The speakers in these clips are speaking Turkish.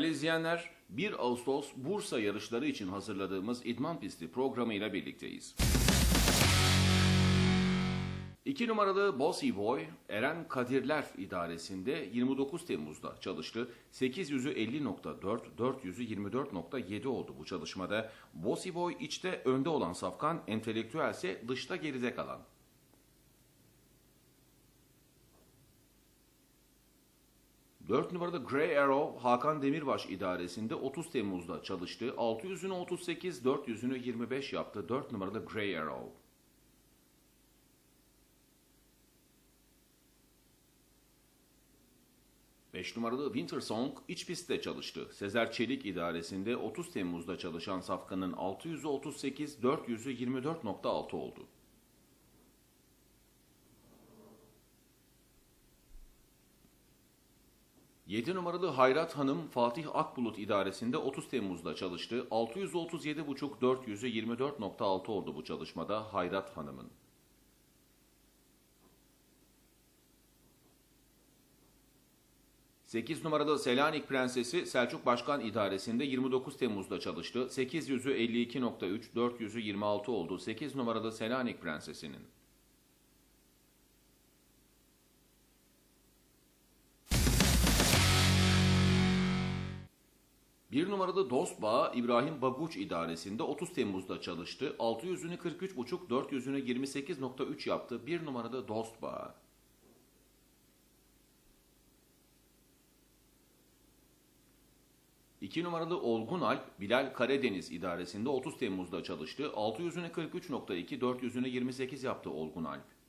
Değerli izleyenler, 1 Ağustos Bursa yarışları için hazırladığımız İdman Pisti programıyla birlikteyiz. 2 numaralı Bossy Boy, Eren Kadirler idaresinde 29 Temmuz'da çalıştı. 800'ü 50.4, 400'ü 24.7 oldu bu çalışmada. Bossy Boy içte önde olan safkan, entelektüel ise dışta geride kalan. 4 numarada Grey Arrow Hakan Demirbaş idaresinde 30 Temmuz'da çalıştı. 600'ünü 38, 400'ünü 25 yaptı. 4 numarada Grey Arrow. Beş numaralı Winter Song iç pistte çalıştı. Sezer Çelik idaresinde 30 Temmuz'da çalışan safkanın 600'ü 38, 400'ü 24.6 oldu. 7 numaralı Hayrat Hanım Fatih Akbulut idaresinde 30 Temmuz'da çalıştı. 637,5 400'ü 24.6 oldu bu çalışmada Hayrat Hanım'ın. Sekiz numaralı Selanik Prensesi Selçuk Başkan idaresinde 29 Temmuz'da çalıştı. 800'ü 52.3, 400'ü 26 oldu. 8 numaralı Selanik Prensesi'nin. Bir numaralı Dost Bağı İbrahim Baguç idaresinde 30 Temmuz'da çalıştı. 600'ünü 43,5, 400'ünü 28.3 yaptı. Bir numaralı Dost Bağı. İki numaralı Olgun Alp, Bilal Karadeniz idaresinde 30 Temmuz'da çalıştı. 600'ünü 43.2, 400'ünü 28 yaptı Olgun Alp.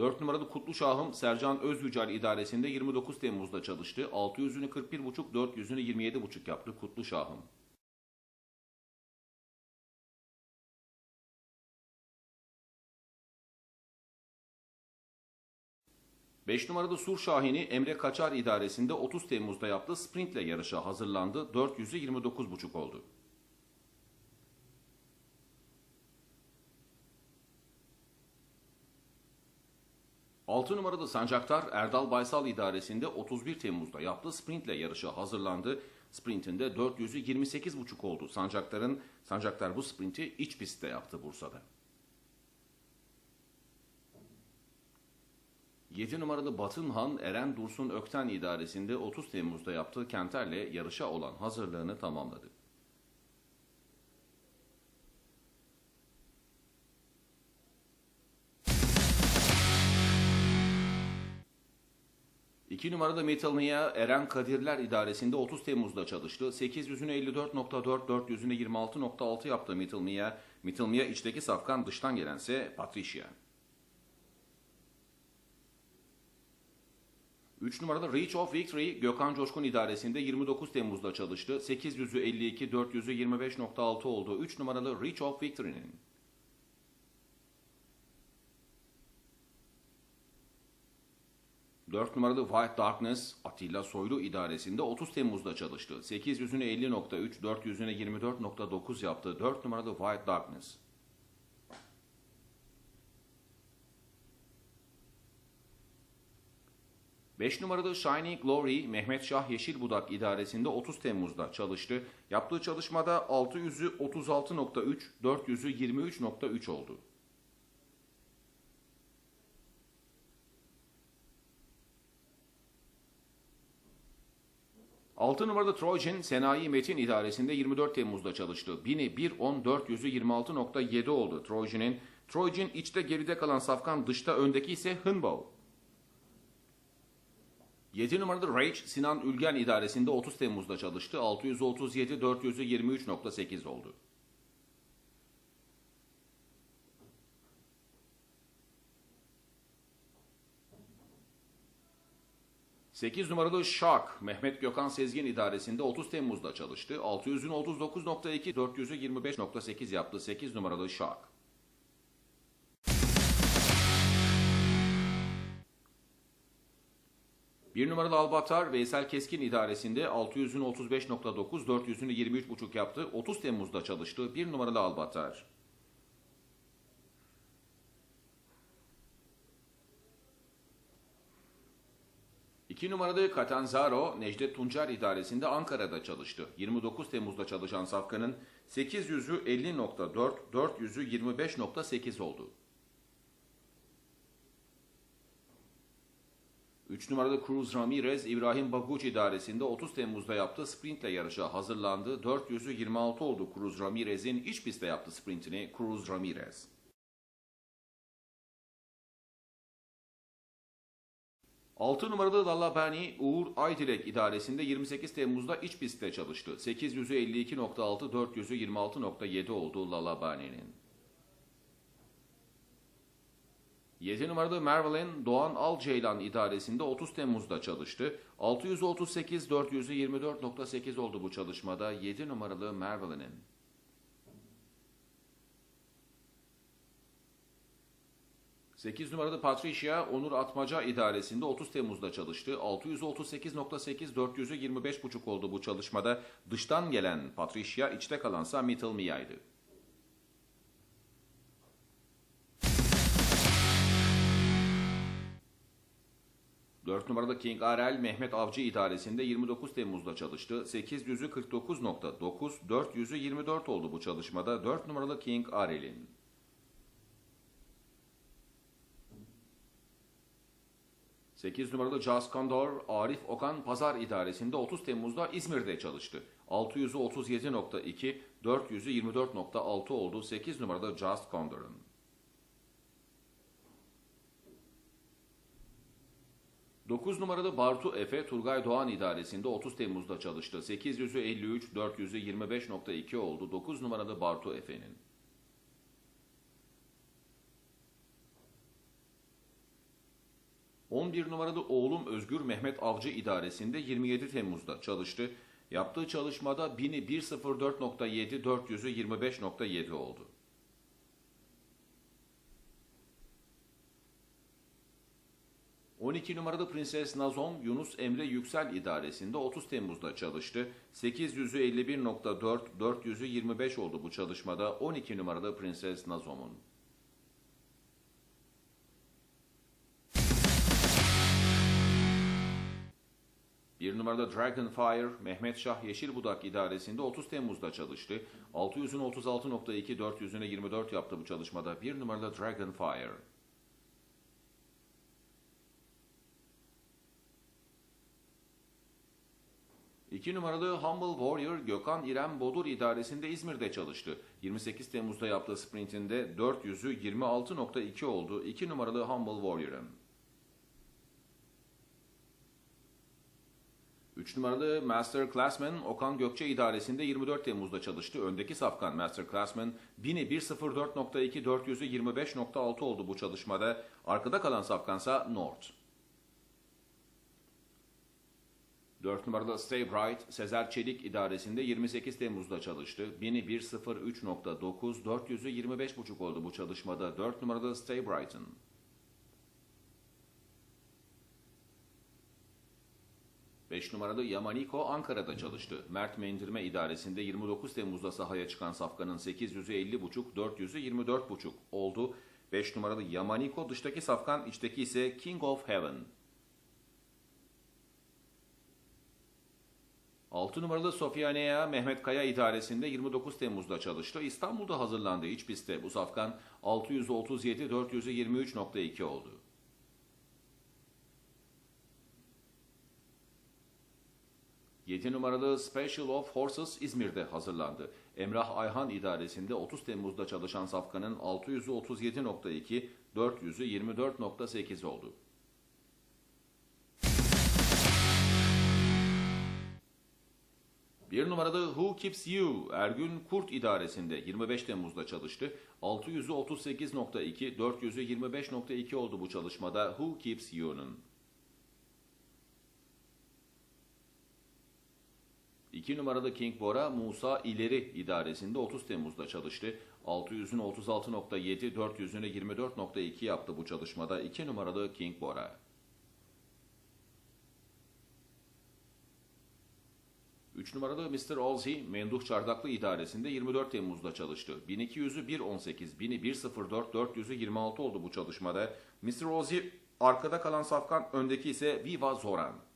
4 numaralı Kutlu Şahım Sercan Özyücel idaresinde 29 Temmuz'da çalıştı. 600'ünü 41,5, 400'ünü 27,5 yaptı Kutlu Şahım. Beş numaralı Sur Şahini Emre Kaçar idaresinde 30 Temmuz'da yaptığı sprintle yarışa hazırlandı. 400'ü 29,5 oldu. 6 numaralı Sancaktar Erdal Baysal idaresinde 31 Temmuz'da yaptığı sprintle yarışa hazırlandı. Sprintinde 400'ü 28,5 oldu. Sancaktar'ın Sancaktar bu sprinti iç pistte yaptı Bursa'da. 7 numaralı Batınhan Eren Dursun Ökten idaresinde 30 Temmuz'da yaptığı Kenter'le yarışa olan hazırlığını tamamladı. 2 numarada Metal Mia Eren Kadirler idaresinde 30 Temmuz'da çalıştı. 800'ünü 54.4, 400'ünü 26.6 yaptı Metal Mia. Metal Mia içteki safkan dıştan gelense Patricia. 3 numarada Reach of Victory Gökhan Coşkun idaresinde 29 Temmuz'da çalıştı. 800'ü 52, 400'ü 25.6 oldu. 3 numaralı Reach of Victory'nin. 4 numaralı White Darkness Atilla Soylu idaresinde 30 Temmuz'da çalıştı. 800'ünü 50.3, 400'ünü 24.9 yaptı. 4 numaralı White Darkness. Beş numaralı Shiny Glory Mehmet Şah Yeşilbudak idaresinde 30 Temmuz'da çalıştı. Yaptığı çalışmada 600'ü 36.3, 400'ü 23.3 oldu. 6 numarada Trojan Senayi Metin İdaresi'nde 24 Temmuz'da çalıştı. 1000'i 1, 10, 400'ü 26.7 oldu Trojan'in. Trojan içte geride kalan Safkan dışta öndeki ise Hınbao. 7 numarada Rage Sinan Ülgen İdaresi'nde 30 Temmuz'da çalıştı. 637, 400'ü 23.8 oldu. 8 numaralı Şak Mehmet Gökhan Sezgin idaresinde 30 Temmuz'da çalıştı. 600'ün 39.2, 400'ü 25.8 yaptı 8 numaralı Şak. Bir numaralı Albatar Veysel Keskin idaresinde 600'ün 35.9, 400'ünü 23.5 yaptı. 30 Temmuz'da çalıştı. Bir numaralı Albatar. 2 numaralı Catanzaro, Necdet Tuncer idaresinde Ankara'da çalıştı. 29 Temmuz'da çalışan safkanın 800'ü 50.4, 400'ü 25.8 oldu. 3 numaralı Cruz Ramirez, İbrahim Baguç idaresinde 30 Temmuz'da yaptığı sprintle yarışa hazırlandı. 400'ü 26 oldu Cruz Ramirez'in iç pistte yaptığı sprintini Cruz Ramirez. 6 numaralı Dallabani Uğur Aydilek idaresinde 28 Temmuz'da iç pistte çalıştı. 800'ü 52.6, 400'ü 26.7 oldu Dallabani'nin. 7 numaralı Mervelin Doğan Alceylan idaresinde 30 Temmuz'da çalıştı. 638, 400'ü 24.8 oldu bu çalışmada 7 numaralı Mervelin'in. Sekiz numaralı Patricia Onur Atmaca idaresinde 30 Temmuz'da çalıştı. 638.8, 400'ü 25.5 oldu bu çalışmada. Dıştan gelen Patricia, içte kalansa Mittel Mia'ydı. 4 numaralı King Arel Mehmet Avcı idaresinde 29 Temmuz'da çalıştı. 800'ü 49.9, 400'ü 24 oldu bu çalışmada 4 numaralı King Arel'in. 8 numaralı Jazz Condor Arif Okan Pazar idaresinde 30 Temmuz'da İzmir'de çalıştı. 600'ü 37.2, 400'ü 24.6 oldu 8 numaralı Condor'un. 9 numaralı Bartu Efe Turgay Doğan idaresinde 30 Temmuz'da çalıştı. 800'ü 53, 400'ü 25.2 oldu 9 numaralı Bartu Efe'nin. ...11 numaralı oğlum Özgür Mehmet Avcı idaresinde 27 Temmuz'da çalıştı. Yaptığı çalışmada 1000'i 104.7, 400'ü 25.7 oldu. 12 numaralı Prenses Nazom Yunus Emre Yüksel idaresinde 30 Temmuz'da çalıştı. 800'ü 51.4, 400'ü 25 oldu bu çalışmada 12 numaralı Prenses Nazom'un. Numarada Dragonfire, Mehmet Şah Yeşilbudak idaresinde 30 Temmuz'da çalıştı. 600'ün 36.2, 400'üne 24 yaptı bu çalışmada. Bir numarada Dragonfire. İki numaralı Humble Warrior Gökhan İrem Bodur idaresinde İzmir'de çalıştı. 28 Temmuz'da yaptığı sprintinde 400'ü 26.2 oldu. 2 numaralı Humble Warrior'ın. 3 numaralı Master Classman Okan Gökçe idaresinde 24 Temmuz'da çalıştı. Öndeki safkan Master Classman 1000'i 1.04.2, 400'ü 25.6 oldu bu çalışmada. Arkada kalan safkansa North. 4 numaralı Stay Bright, Sezer Çelik idaresinde 28 Temmuz'da çalıştı. 1000'i 1.03.9, 400'ü 25.5 oldu bu çalışmada 4 numaralı Stay Bright'ın. Beş numaralı Yamaniko Ankara'da çalıştı. Mert Mendirme idaresinde 29 Temmuz'da sahaya çıkan safkanın 800'ü 50.5, 400'ü 24.5 oldu. 5 numaralı Yamaniko dıştaki safkan, içteki ise King of Heaven. 6 numaralı Sofianea Mehmet Kaya idaresinde 29 Temmuz'da çalıştı. İstanbul'da hazırlandı iç pistte bu safkan 637 423.2 oldu. Yedi numaralı Special of Horses İzmir'de hazırlandı. Emrah Ayhan idaresinde 30 Temmuz'da çalışan safkanın 637.2, 400'ü 24.8 oldu. Bir numaralı Who Keeps You Ergün Kurt idaresinde 25 Temmuz'da çalıştı. 600'ü 38.2, 400'ü 25.2 oldu bu çalışmada Who Keeps You'nun. 2 numaralı King Bora Musa İleri idaresinde 30 Temmuz'da çalıştı. 600'ün 36.7, 400'üne 24.2 yaptı bu çalışmada 2 numaralı King Bora. 3 numaralı Mr. Olsey Menduh Çardaklı idaresinde 24 Temmuz'da çalıştı. 1200'ü 1.18, 1000'i 1.04, 400'ü 26 oldu bu çalışmada. Mr. Olsey arkada kalan safkan, öndeki ise Viva Zoran.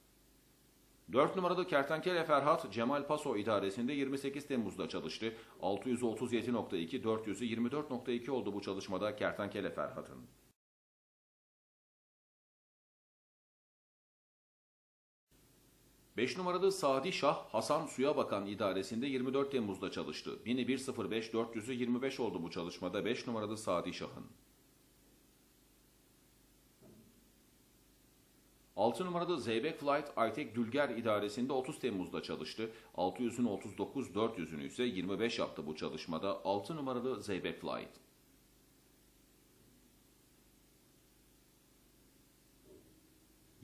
4 numaralı Kertenkele Ferhat Cemal Paso idaresinde 28 Temmuz'da çalıştı. 637.2, 424.2 oldu bu çalışmada Kertenkele Ferhat'ın. 5 numaralı Sadi Şah Hasan Suya Bakan idaresinde 24 Temmuz'da çalıştı. 1105 400'ü 25 oldu bu çalışmada 5 numaralı Sadi Şah'ın. 6 numaralı Zeybek Flight Aytek Dülger idaresinde 30 Temmuz'da çalıştı. 600'ün 39, 400'ünü ise 25 yaptı bu çalışmada 6 numaralı Zeybek Flight.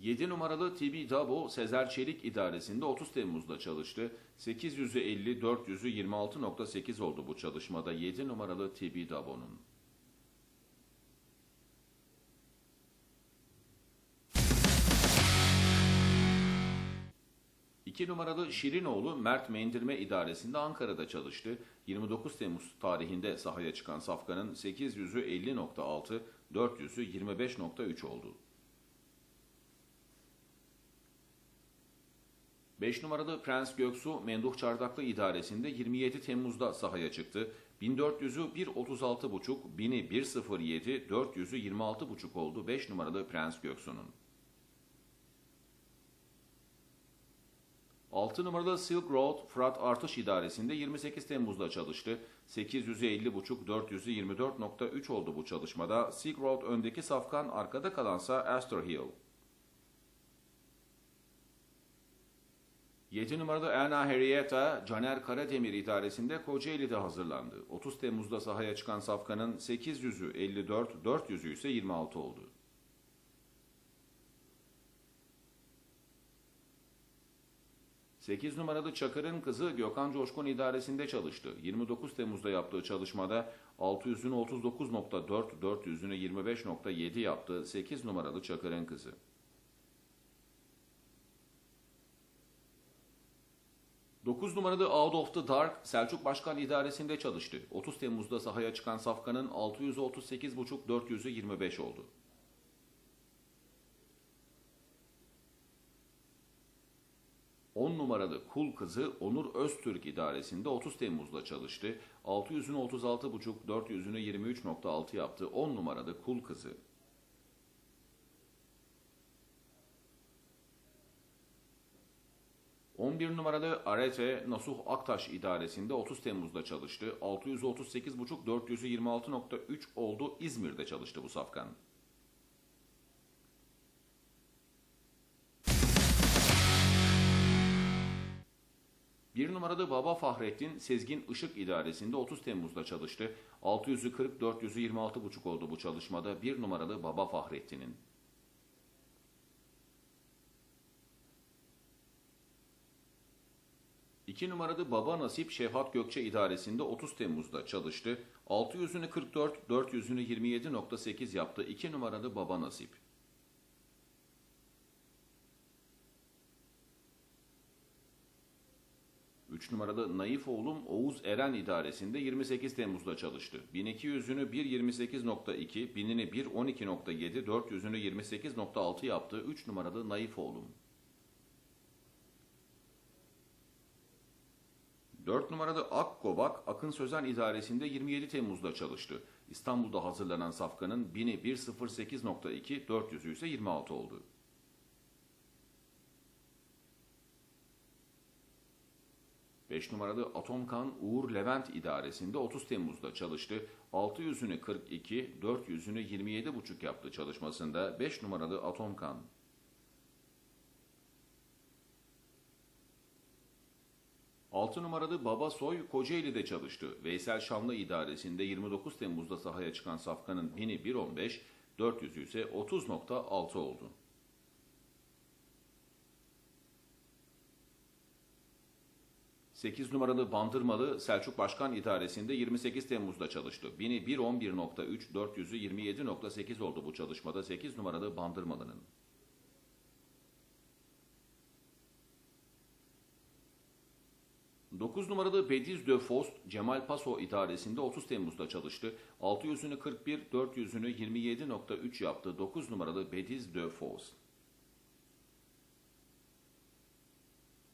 7 numaralı TB Dabo Sezer Çelik idaresinde 30 Temmuz'da çalıştı. 800'ü 50, 400'ü 26.8 oldu bu çalışmada 7 numaralı TB Dabo'nun. İki numaralı Şirinoğlu Mert Mendirme idaresinde Ankara'da çalıştı. 29 Temmuz tarihinde sahaya çıkan Safkan'ın 800'ü 50.6, 400'ü 25.3 oldu. 5 numaralı Prens Göksu Menduh Çardaklı idaresinde 27 Temmuz'da sahaya çıktı. 1400'ü 1.36.5, 1000'i 1.07, 400'ü 26.5 oldu 5 numaralı Prens Göksu'nun. 6 numaralı Silk Road Fırat Artış İdaresi'nde 28 Temmuz'da çalıştı. 850.5, 400'ü 24.3 oldu bu çalışmada. Silk Road öndeki safkan, arkada kalansa Astor Hill. 7 numaralı Erna Henrietta, Caner Karademir idaresinde Kocaeli'de hazırlandı. 30 Temmuz'da sahaya çıkan Safkan'ın 800'ü 54, 400'ü ise 26 oldu. Sekiz numaralı Çakır'ın kızı Gökhan Coşkun idaresinde çalıştı. 29 Temmuz'da yaptığı çalışmada 600'ünü 39.4, 400'ünü 25.7 yaptı. 8 numaralı Çakır'ın kızı. 9 numaralı Out of the Dark Selçuk Başkan idaresinde çalıştı. 30 Temmuz'da sahaya çıkan Safkan'ın 638.5 400'ü 25 oldu. Numaralı Kul Kızı Onur Öztürk idaresinde 30 Temmuz'da çalıştı. 600'ünü 36.5, 400'ünü 23.6 yaptı. 10 numaralı Kul Kızı. 11 numaralı Arete Nasuh Aktaş idaresinde 30 Temmuz'da çalıştı. 638.5 400'ü 26.3 oldu. İzmir'de çalıştı bu safkan. Numaralı Baba Fahrettin Sezgin Işık idaresinde 30 Temmuz'da çalıştı. 600'ü 40 400'ü 26.5 oldu bu çalışmada. Bir numaralı Baba Fahrettin'in. 2 numaralı Baba Nasip Şefhat Gökçe idaresinde 30 Temmuz'da çalıştı. 600'ünü 44, 400'ünü 27.8 yaptı. 2 numaralı Baba Nasip. Üç numaralı Naif oğlum Oğuz Eren idaresinde 28 Temmuz'da çalıştı. 1200'ünü 1.28.2, 1000'ini 1.12.7, 400'ünü 28.6 yaptı. 3 numaralı Naif oğlum. 4 numaralı Akgobak Akın Sözen idaresinde 27 Temmuz'da çalıştı. İstanbul'da hazırlanan safkanın 1000'i 1.08.2, 400'ü ise 26 oldu. Beş numaralı Atomkan Uğur Levent idaresinde 30 Temmuz'da çalıştı. 600'ünü 42, 400'ünü 27,5 yaptı çalışmasında 5 numaralı Atomkan. 6 numaralı Baba Soy Kocaeli'de çalıştı. Veysel Şamlı idaresinde 29 Temmuz'da sahaya çıkan Safkan'ın 1000'i 1.15, 400'ü ise 30.6 oldu. Sekiz numaralı Bandırmalı Selçuk Başkan idaresinde 28 Temmuz'da çalıştı. 1000'i 1.11.3, 400'ü 27.8 oldu bu çalışmada 8 numaralı Bandırmalı'nın. 9 numaralı Bediz de Fost Cemal Paso idaresinde 30 Temmuz'da çalıştı. 600'ünü 41, 400'ünü 27.3 yaptı. 9 numaralı Bediz de Fost.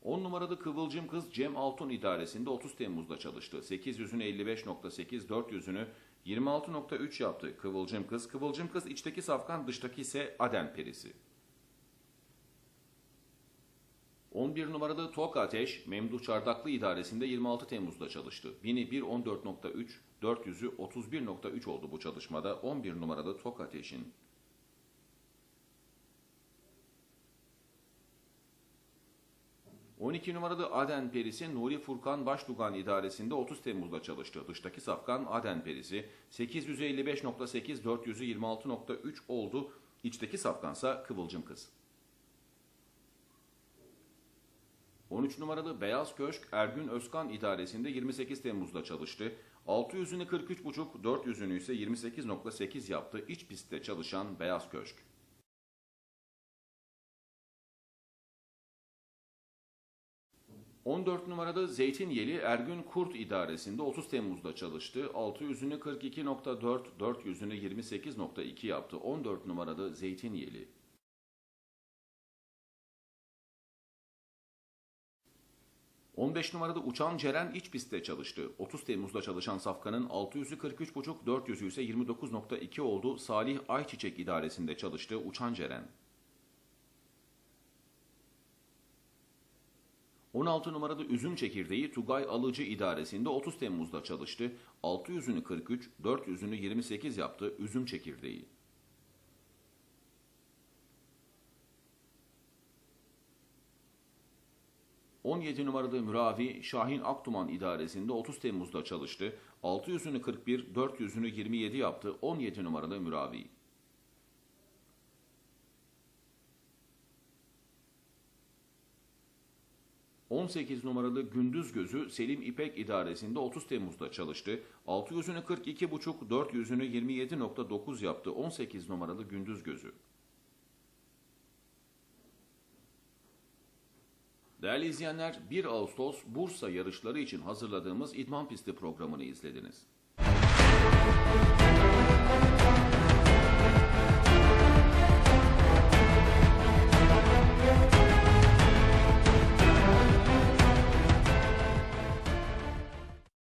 10 numaralı Kıvılcım Kız Cem Altun idaresinde 30 Temmuz'da çalıştı. 800'ünü 55.8, 400'ünü 26.3 yaptı Kıvılcım Kız. Kıvılcım Kız içteki safkan, dıştaki ise Aden perisi. 11 numaralı Tok Ateş, Memduh Çardaklı idaresinde 26 Temmuz'da çalıştı. 1000'i 1.14.3, 400'ü 31.3 oldu bu çalışmada 11 numaralı Tok Ateş'in. 12 numaralı Aden Perisi Nuri Furkan Başdugan idaresinde 30 Temmuz'da çalıştı. Dıştaki safkan Aden Perisi 855.8, 400'ü 26.3 oldu. İçteki safkansa Kıvılcım Kız. 13 numaralı Beyaz Köşk Ergün Özkan idaresinde 28 Temmuz'da çalıştı. 600'ünü 43.5, 400'ünü ise 28.8 yaptı. İç pistte çalışan Beyaz Köşk. 14 numaralı Zeytinyeli Ergün Kurt idaresinde 30 Temmuz'da çalıştı. 600'ünü 42.4, 400'ünü 28.2 yaptı. 14 numaralı Zeytinyeli. 15 numarada Uçan Ceren iç pistte çalıştı. 30 Temmuz'da çalışan Safkan'ın 600'ü 43.5, 400'ü ise 29.2 oldu. Salih Ayçiçek idaresinde çalıştı Uçan Ceren. 16 numarada Üzüm Çekirdeği Tugay Alıcı idaresinde 30 Temmuz'da çalıştı. 600'ünü 43, 400'ünü 28 yaptı Üzüm Çekirdeği. ...17 numaralı Müravi Şahin Aktuman idaresinde 30 Temmuz'da çalıştı. 600'ünü 41, 400'ünü 27 yaptı 17 numaralı Müravi. 18 numaralı Gündüz Gözü Selim İpek idaresinde 30 Temmuz'da çalıştı. 600'ünü 42,5, 400'ünü 27.9 yaptı 18 numaralı Gündüz Gözü. Değerli izleyenler 1 Ağustos Bursa yarışları için hazırladığımız İdman Pisti programını izlediniz.